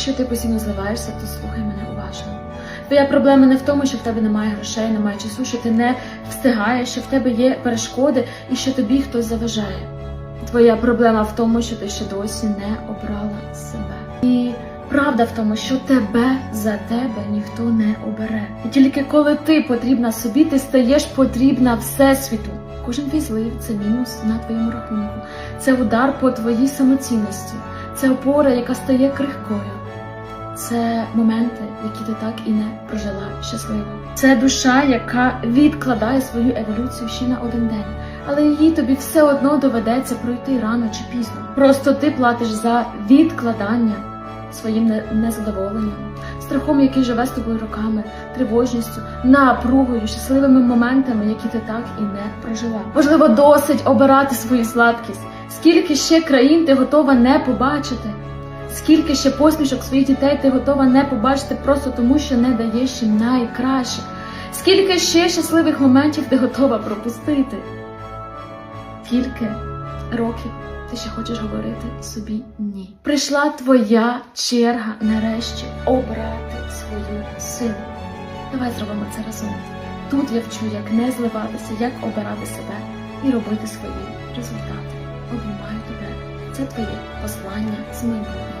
Якщо ти постійно зливаєшся, то слухай мене уважно. Твоя проблема не в тому, що в тебе немає грошей, немає часу, що ти не встигаєш, що в тебе є перешкоди і що тобі хтось заважає. Твоя проблема в тому, що ти ще досі не обрала себе. І правда в тому, що тебе за тебе ніхто не обере. І тільки коли ти потрібна собі, ти стаєш потрібна всесвіту. Кожен твій злив це мінус на твоєму рахунку, це удар по твоїй самоцінності, це опора, яка стає крихкою. Це моменти, які ти так і не прожила щасливо. Це душа, яка відкладає свою еволюцію ще на один день, але її тобі все одно доведеться пройти рано чи пізно. Просто ти платиш за відкладання своїм незадоволенням, страхом, який живе з тобою роками, тривожністю, напругою, щасливими моментами, які ти так і не прожила. Можливо, досить обирати свою сладкість. Скільки ще країн ти готова не побачити? Скільки ще посмішок своїх дітей ти готова не побачити просто тому, що не даєш їм найкраще? Скільки ще щасливих моментів ти готова пропустити? Скільки років ти ще хочеш говорити собі ні? Прийшла твоя черга нарешті обрати свою силу. Давай зробимо це разом. Тут я вчу, як не зливатися, як обирати себе і робити свої результати. Обіймаю тебе. Це твоє послання з майбутнього.